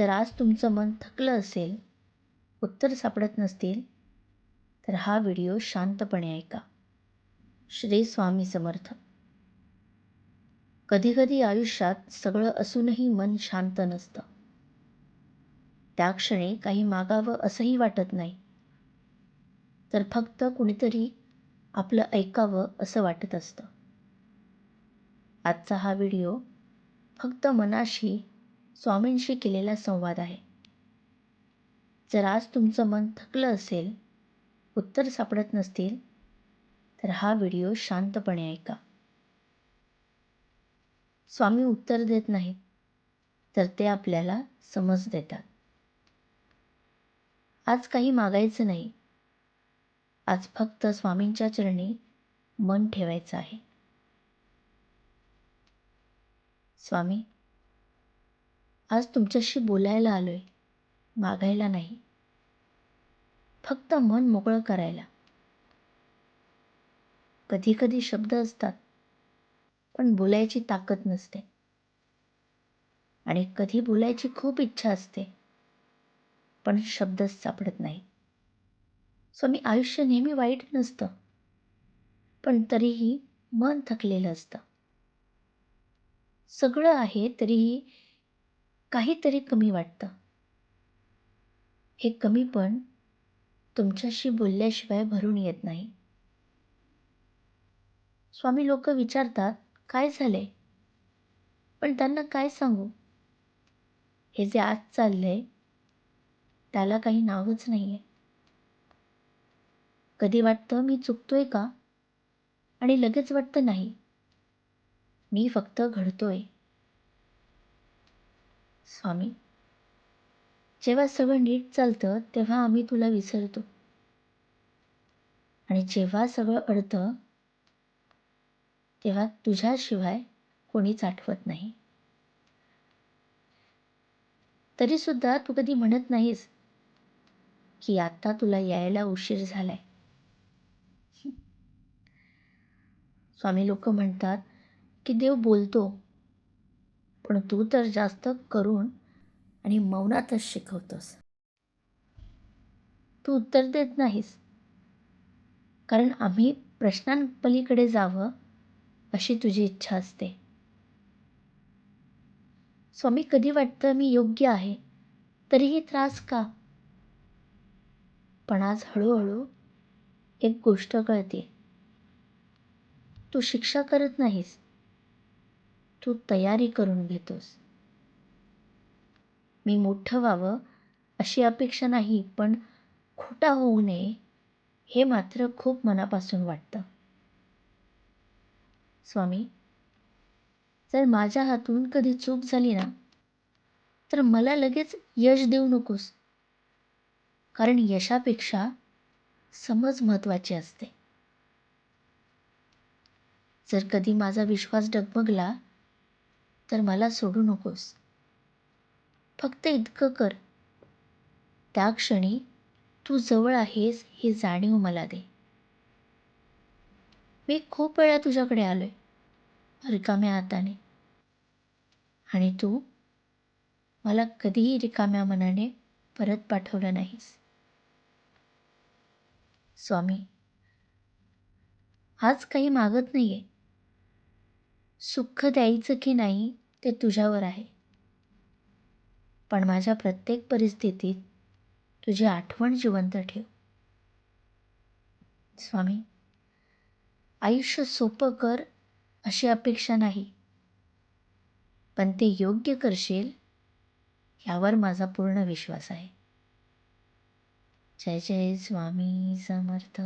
जर आज तुमचं मन थकलं असेल उत्तर सापडत नसतील तर हा व्हिडिओ शांतपणे ऐका. श्री स्वामी समर्थ. कधीकधी आयुष्यात सगळं असूनही मन शांत नसतं. त्या क्षणी काही मागावं असंही वाटत नाही. तर फक्त कुणीतरी आपलं ऐकावं असं वाटत असतं. आजचा हा व्हिडिओ फक्त मनाशी स्वामींशी केलेला संवाद आहे. जर आज तुमचं मन थकलं असेल उत्तर सापडत नसतील तर हा व्हिडिओ शांतपणे ऐका. स्वामी उत्तर देत नाहीत तर ते आपल्याला समज देतात. आज काही मागायचं नाही. आज फक्त स्वामींच्या चरणी मन ठेवायचं आहे. स्वामी आज तुमच्याशी बोलायला आलोय. मागायला नाही. फक्त मन मोकळं करायला. कधी कधी शब्द असतात पण बोलायची ताकद नसते. आणि कधी बोलायची खूप इच्छा असते पण शब्दच सापडत नाही. स्वामी आयुष्य नेहमी वाईट नसतं पण तरीही मन थकलेलं असतं. सगळं आहे तरीही काहीतरी कमी वाटतं. हे कमीपण तुमच्याशी बोलल्याशिवाय भरून येत नाही. स्वामी लोक विचारतात काय झाले पण त्यांना काय सांगू? हे जे आज चाललंय त्याला काही नावच नाही आहे कधी वाटतं मी चुकतोय का? आणि लगेच वाटतं नाही. मी फक्त घडतोय. स्वामी. जेव्हा सगळं नीट चालतं तेव्हा आम्ही तुला विसरतो. आणि जेव्हा सगळं अडतं तेव्हा तुझ्याशिवाय कोणीच आठवत नाही. तरीसुद्धा तू कधी म्हणत नाहीस की आता तुला यायला उशीर झालाय. स्वामी लोक म्हणतात की देव बोलतो पण तू तर जास्त करून आणि मौनातच शिकवतोस. तू उत्तर देत नाहीस. कारण आम्ही प्रश्नांपलीकडे जावं अशी तुझी इच्छा असते. स्वामी कधी वाटतं मी योग्य आहे? तरीही त्रास का? पण आज हळूहळू एक गोष्ट कळते. तू शिक्षा करत नाहीस. तू तयारी करून घेतोस. मी मोठं व्हावं अशी अपेक्षा नाही पण खोटा होऊ नये हे मात्र खूप मनापासून वाटतं. स्वामी जर माझ्या हातून कधी चूक झाली ना तर मला लगेच यश देऊ नकोस कारण यशापेक्षा समज महत्त्वाची असते. जर कधी माझा विश्वास डगमगला तर मला सोडू नकोस. फक्त इतकं कर. त्या क्षणी तू जवळ आहेस हे जाणीव मला दे. मी खूप वेळा तुझ्याकडे आलोय रिकाम्या हाताने. आणि तू मला कधीही रिकाम्या मनाने परत पाठवलं नाहीस. स्वामी आज काही मागत नाहीये. सुख द्यायचं की नाही ते तुझ्यावर आहे. पण माझ्या प्रत्येक परिस्थितीत तुझी आठवण जिवंत ठेव. स्वामी आयुष्य सोपं कर अशी अपेक्षा नाही. पण ते योग्य करशील यावर माझा पूर्ण विश्वास आहे. जय जय स्वामी समर्थ.